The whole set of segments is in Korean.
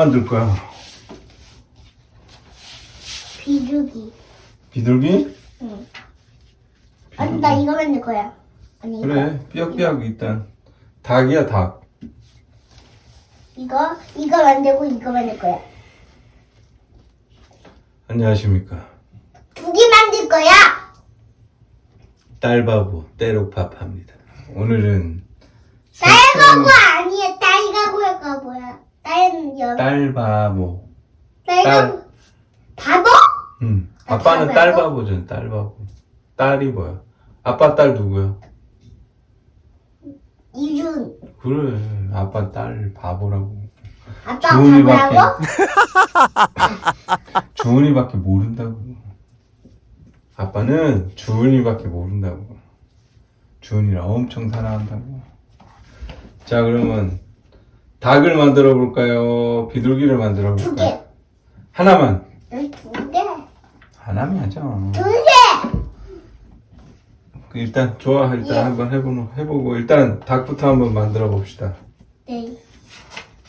뭐 만들 거야? 비둘기. 비둘기? 응. 아니 나 이거 만들 거야. 아니 이거. 그래 삐약삐약 일단 닭이야 닭 이거 이거 만들고 이거 만들 거야. 안녕하십니까 두 개 만들 거야. 딸바보 때로팝합니다 오늘은 딸가고 아니야. 딸가고가 뭐야? 딸은 여. 딸바보 딸가 바보? 응 아, 아빠는 딸바보? 딸바보잖아 딸바보 딸이 뭐야 아빠 딸 누구야? 이준. 그래 아빠 딸 바보라고 아빠 주은이밖에 바보라고? 주은이밖에 모른다고 아빠는 주은이밖에 모른다고 주은이를 엄청 사랑한다고 자 그러면 닭을 만들어 볼까요 비둘기를 만들어 두 볼까요 개. 하나만 응, 두 개. 하나면 하죠 두 개. 그 일단 좋아 일단 예. 한번 해보고 해보고 일단 닭부터 한번 만들어 봅시다 네.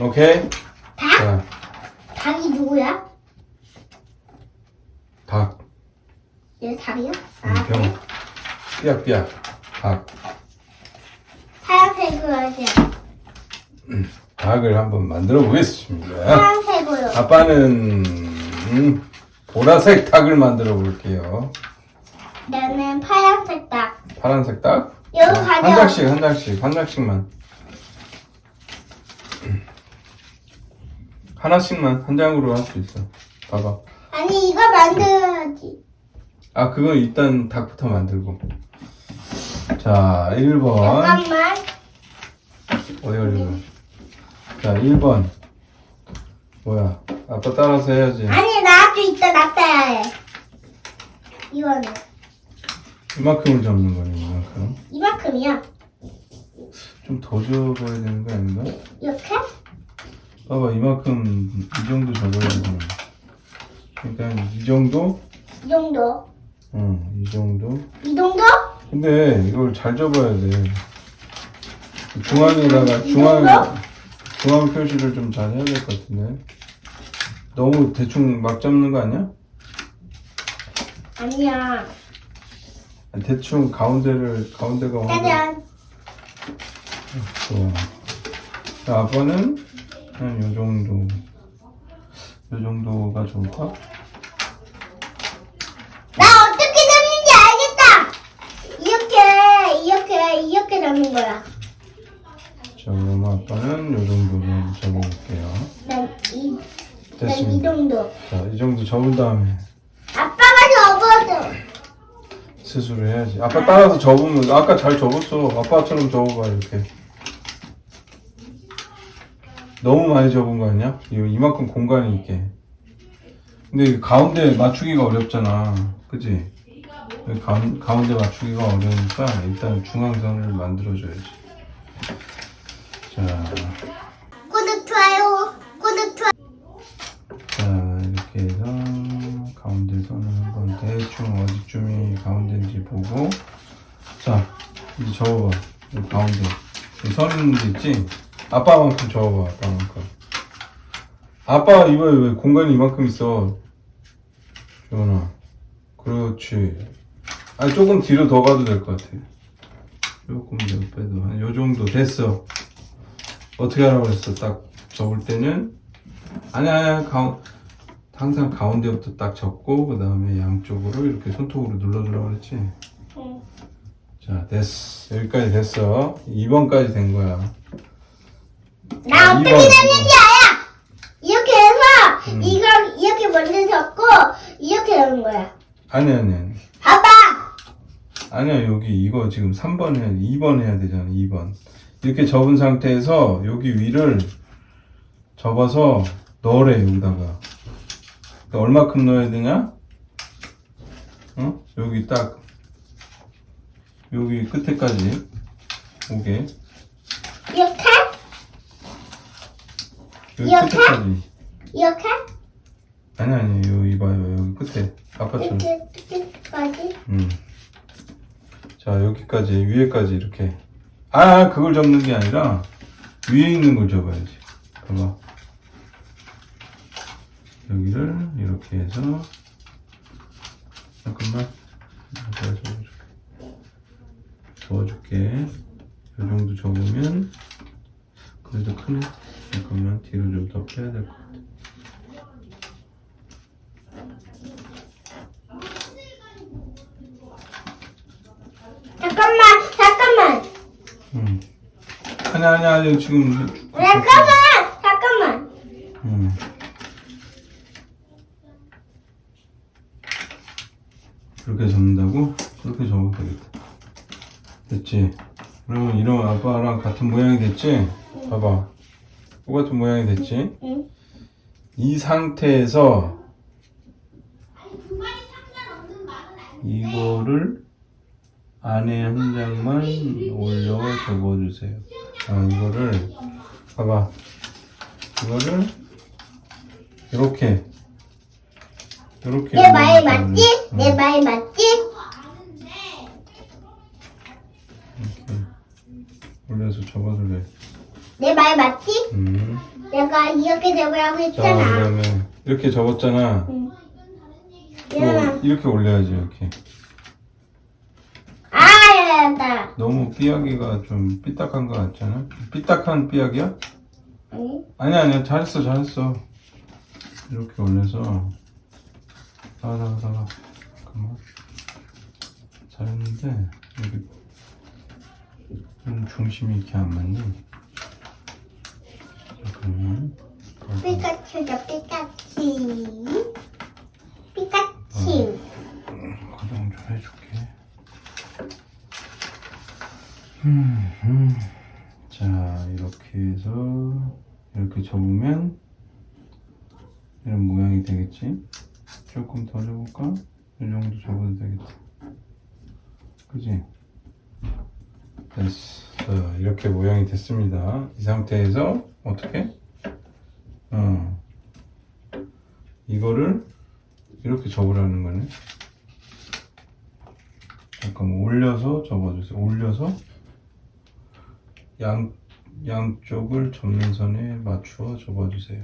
오케이 닭? 자 닭이 누구야? 닭, 얘 닭이야? 음, 아, 병, 그래? 삐약삐약, 닭, 파란색으로 하세요. 닭을 한번 만들어 보겠습니다. 파란색으로. 아빠는 음, 보라색 닭을 만들어 볼게요. 나는 파란색 닭. 파란색 닭? 여기 어, 한 가져. 장씩, 한 장씩, 한 장씩만. 하나씩만 한 장으로 할 수 있어. 봐봐. 아니 이거 만들어야지. 아, 그건 일단 닭부터 만들고. 자, 1번. 잠깐만. 어디 걸리고? 자, 1번. 뭐야? 아빠 따라서 해야지. 아니 나도 이따 낫다야 해. 이거는 이만큼을 접는 거네, 이만큼. 이만큼이야. 좀더 접어야 되는 거 아닌가? 이렇게? 봐봐, 이만큼, 이 정도 접어야 돼. 그러니까, 이 정도? 이 정도. 응, 이 정도. 이 정도? 근데, 이걸 잘 접어야 돼. 중앙에다가, 이 중앙, 정도? 중앙 표시를 좀 잘 해야 될 것 같은데. 너무 대충 막 잡는 거 아니야? 아니야. 아니, 대충 가운데를, 가운데가 짜잔. 좋아. 자, 아빠는 한 요 정도. 요 정도가 좋을까? 나 어떻게 잡는지 알겠다. 이렇게 이렇게 이렇게 잡는 거야. 자, 그럼 아빠는 요 정도로 접어볼게요. 난이 됐습니다. 정도. 자, 이 정도 접은 다음에 아빠가 접어줘. 스스로 해야지. 아빠 따라서 접으면, 아까 잘 접었어. 아빠처럼 접어봐, 이렇게. 너무 많이 접은 거 아니야? 이- 이만큼 공간이 있게. 근데 이 가운데 맞추기가 어렵잖아. 여기 가운, 가운데 맞추기가 어려우니까 일단 중앙선을 만들어줘야지. 자, 구독 좋아요. 구독 좋아. 자 이렇게 해서 가운데 선을 한번 대충 어디쯤이 가운데인지 보고 자 이제 접어봐. 이 가운데. 이선 있는 데 있지? 아빠만큼 접어봐 아빠만큼. 아빠 이번에 왜 공간이 이만큼 있어? 주원아. 그렇지. 아니 조금 뒤로 더 가도 될 것 같아. 조금 더 빼도. 한 요 정도 됐어 어떻게 하라고 그랬어 딱 접을 때는 아니야, 아니야, 가운, 항상 가운데부터 딱 접고, 그 다음에 양쪽으로 이렇게 손톱으로 눌러주라고 그랬지? 응. 자, 됐어. 여기까지 됐어. 2번까지 된 거야. 나 아, 어떻게 이번, 잡는지 알아. 이렇게 해서 음. 이걸 이렇게 먼저 잡고 이렇게 하는 거야. 아니, 아니, 아니. 봐봐. 아니야, 여기 이거 지금 3번 해야, 2번 해야 되잖아, 2번. 이렇게 접은 상태에서 여기 위를 접어서 넣으래, 여기다가. 그러니까 얼마큼 넣어야 되냐? 어? 여기 딱, 여기 끝에까지 오게. 이렇게 여기 이렇게? 끝에까지. 이렇게 아니, 아니, 여기 봐요, 여기 끝에. 아빠처럼. 이렇게 이렇게까지. 음. 자, 여기까지, 위에까지 이렇게. 아, 그걸 접는 게 아니라, 위에 있는 걸 접어야지. 봐봐. 여기를 이렇게 해서 잠깐만. 접어줄게. 이 정도 접으면 그래도 크네. 잠깐만. 뒤로 좀 더 빼야 될 것 같아 잠깐만, 잠깐만. 응. 아니 아니 아니 지금 잠깐만, 잠깐만. 응. 그렇게 접는다고? 그렇게 접어도 되겠다 됐지? 그러면 이런 아빠랑 같은 모양이 됐지? 봐봐 똑같은 모양이 됐지? 응. 이 상태에서 이거를 안에 한 장만 올려 접어주세요. 아, 이거를 봐봐. 이거를 이렇게 이렇게 내 말 맞지? 응, 내말 맞지? 이렇게 올려서 접어주래. 내 말 맞지? 음. 내가 이렇게 접으라고 자 했잖아. 그다음에 이렇게 접었잖아. 응. 또. 이렇게 올려야지 이렇게. 아, 알았다. 너무 삐약이가 좀 삐딱한 거 같잖아. 삐딱한 삐약이야? 아니, 아니 아니야 잘했어 잘했어. 이렇게 올려서 나가. 잠깐만. 잘했는데 여기 좀 중심이 이렇게 안 맞니? 잠깐만. 피카츄다, 피카츄. 음, 음. 자, 이렇게 해서 이렇게 접으면 이런 모양이 되겠지? 조금 더 접을까? 이 정도 접어도 되겠다. 그지? 됐어. 자, 이렇게 모양이 됐습니다. 이 상태에서 어떻게? 어. 이거를 이렇게 접으라는 거네. 잠깐만 올려서 접어주세요. 올려서 양 양쪽을 접는 선에 맞추어 접어주세요.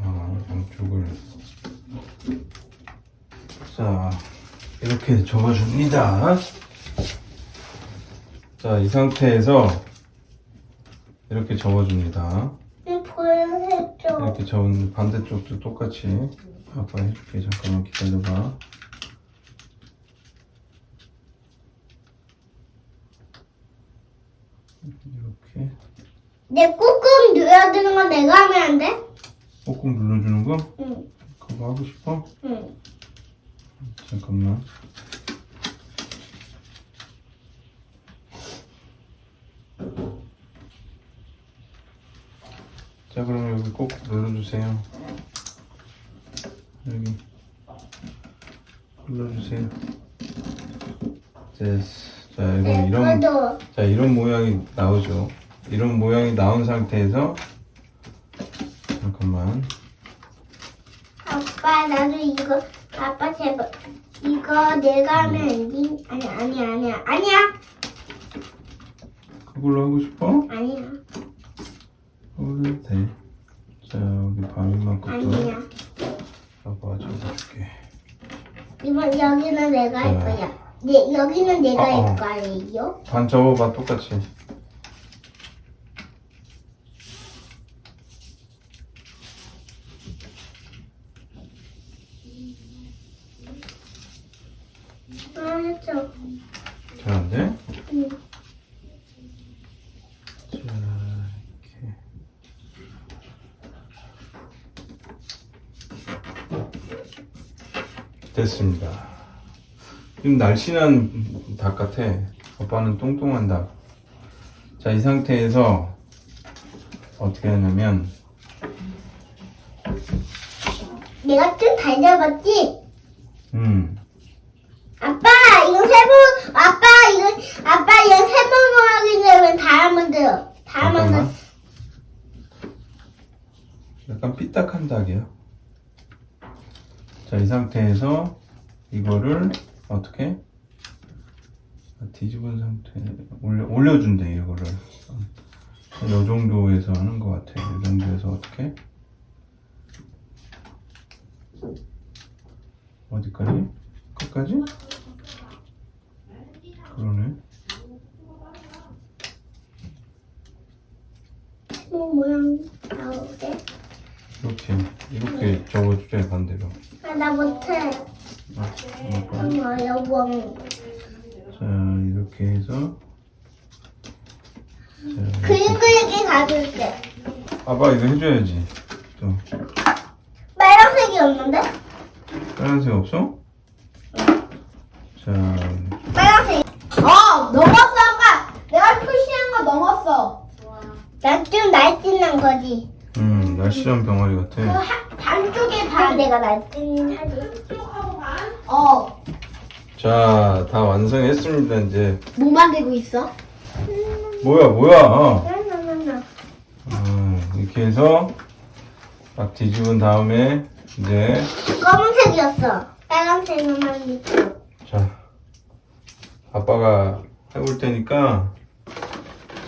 아, 양쪽을 자 이렇게 접어줍니다. 자, 이 상태에서 이렇게 접어줍니다. 응, 보여줘. 이렇게 접은 반대쪽도 똑같이 아빠 해줄게 잠깐만 기다려봐 이렇게 내 꾹꾹 눌러야 되는 건 내가 하면 안 돼? 꾹꾹 눌러주는 거 응, 그거 하고 싶어? 응. 잠깐만 자 그러면 여기 꼭 눌러주세요 여기 눌러주세요 됐어 자 이거 이런 내거도. 자 이런 모양이 나오죠 이런 모양이 나온 상태에서 잠깐만 아빠, 나도 이거, 아빠 제발. 이거 내가 하면 안 돼? 아니, 아니, 아니야. 아니야. 그걸로 하고 싶어? 아니야. 해도 돼자 여기 바위만 것도 아니야. 아빠가 적어줄게 이번 여기는 내가 할 자. 거야. 네, 여기는 내가 어, 어. 할 거예요. 반 접어봐 똑같이 아, 했어. 잘안돼? 응. 자 이렇게 됐습니다 좀 날씬한 닭 같아 아빠는 똥똥한 닭 자 이 상태에서 어떻게 하냐면 내가 좀잘 잡았지? 음 아빠, 이거 세 번, 아빠, 이거, 아빠, 이거 세번 모양인데 왜 다음은 들어? 다음은 잠깐만. 들 약간 삐딱한 닭이야. 자, 이 상태에서 이거를 어떻게 뒤집은 상태 올려 올려준대 이거를. 이 정도에서 하는 것 같아. 이 정도에서 어떻게? 어디까지? 끝까지? 그러네. 뭐 모양 나오게. 이렇게 이렇게 적어주자 반대로. 아, 나 못해. 엄마. 자 이렇게 해서 자, 그림 그리기 가줄게. 아빠 이거 해줘야지. 또 빨간색이 없는데? 빨간색 없어? 자 빨간색. 어 넘었어 아까 내가 표시한 거 넘었어 난좀 날씬한 거지. 음, 날씬한 병아리 그 같아. 하, 반쪽에 반반 내가 날씬한 하지. 어, 자, 다 완성했습니다, 이제. 뭐 만들고 있어? 뭐야, 뭐야. 어. 나나나나. 음, 이렇게 해서 딱 뒤집은 다음에 이제 검은색이었어. 빨간색만 있고. 자, 아빠가 해볼 테니까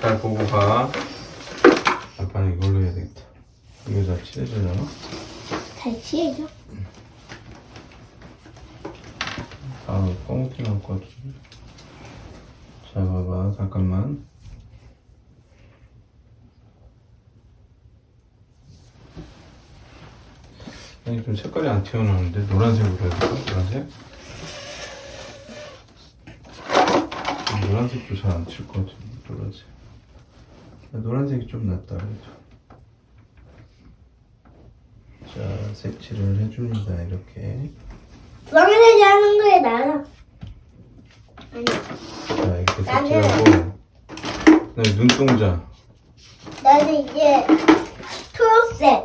잘 보고 가. 아빠는 이걸로 해야 되겠다. 이거 다 칠해주려나? 잘 치해줘 아, 꺼먹기 나올 것 같은데. 자, 봐봐, 잠깐만. 아니, 좀 색깔이 안 튀어나오는데? 노란색으로 해야 될까? 노란색? 노란색도 잘 안 칠 것 같은데, 노란색. 아, 노란색이 좀 낫다, 그래도. 자, 색칠을 해줍니다, 이렇게. 나라. 아니, 자, 이렇게 나는- 색칠하고. 네, 눈동자. 나는 이제 초록색.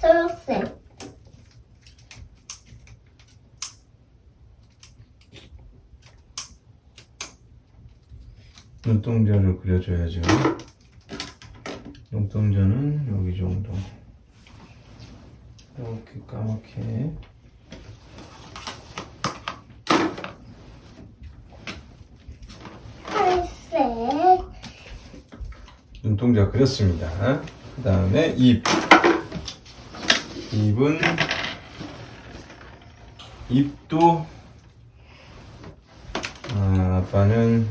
초록색. 눈동자를 그려줘야죠. 눈동자는 여기 정도. 이렇게 까맣게. 하얀색. 눈 동자 그렸습니다. 그 다음에 입. 입은 입도 아, 아빠는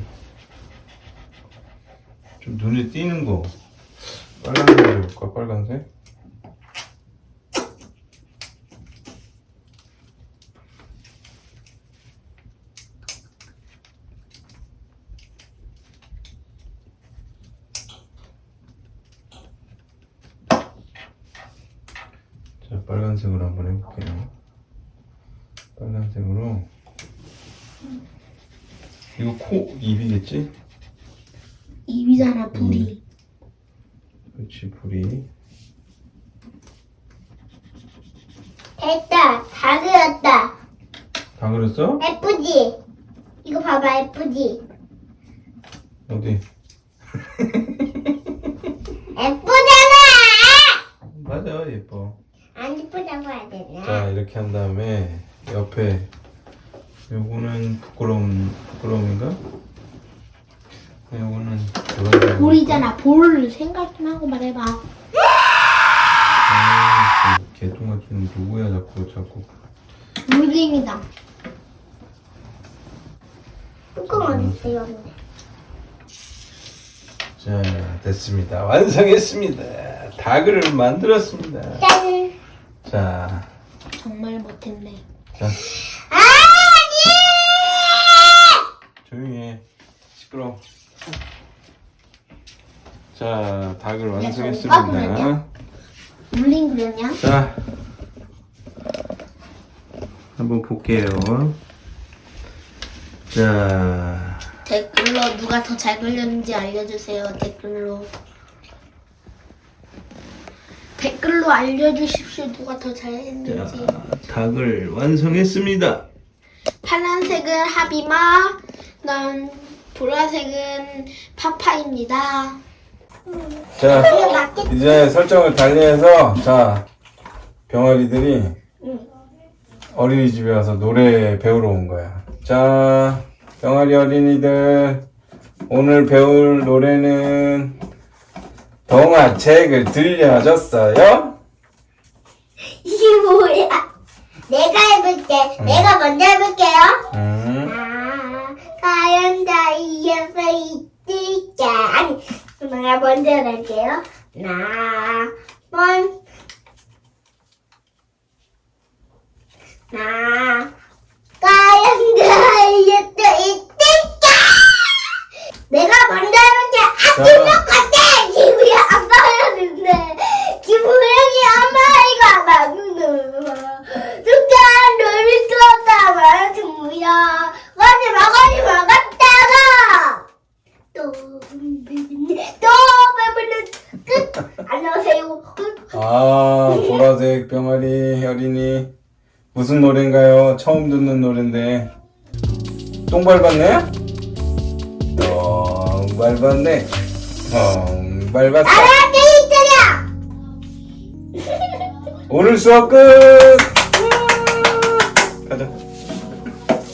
좀 눈에 띄는 거 빨간색 해볼까 빨간색? 자 빨간색으로 한번 해볼게요 빨간색으로 이거 코 입이겠지? 입이잖아 불이 그렇지 불이 됐다. 다 그렸다. 다 그렸어? 예쁘지? 이거 봐봐, 예쁘지? 어디? 예쁘잖아! 맞아 예뻐 안 예쁘다고 해야 되나? 자 이렇게 한 다음에 옆에 요거는 부끄러움 부끄러움인가? 요거는 볼이잖아 볼 생각 좀 하고 말해봐 아, 그 개똥 같은 누구야 자꾸 자꾸 물갱이다 뚜껑 어딨어요, 근데? 자 됐습니다 완성했습니다 닭을 만들었습니다 짠! 자, 정말 못했네. 자. 아니! 조용히 해. 시끄러 자 닭을 완성했습니다? 물린 그러냐? 자. 한번 볼게요. 자. 댓글로 누가 더 잘 그렸는지 알려주세요 댓글로 댓글로 알려주십시오. 누가 더 잘했는지. 자, 닭을 완성했습니다. 파란색은 하비마 난 보라색은 파파입니다. 자, 이제 설정을 달리해서 자 병아리들이 어린이집에 와서 노래 배우러 온 거야. 자, 병아리 어린이들 오늘 배울 노래는 동화책을 들려줬어요. 이게 뭐야? 내가 해볼게. 네, 내가 먼저 해볼게요. 음. 아, 과연 다 이어서 있을까? 아니, 내가 먼저 할게요. 나, 먼, 나, 과연 다 이어서 있을까? 내가 먼저 해볼게. 아, 자. 기분 같아! 기분이 아빠야, 근데. 기분이 엄마이가 막누 누가 너를 쫓다가 뭐야. 거지 마, 거지 마, 갔다가! 또, 배부르네. 또, 배부르네. 끝! 안녕하세요. 끝. 아, 보라색 병아리 어린이. 무슨 노래인가요? 처음 듣는 노래인데. 똥 밟았네? 똥 밟았네. 똥 밟았어. 나한테 있잖아! 오늘 수업 끝! 가자.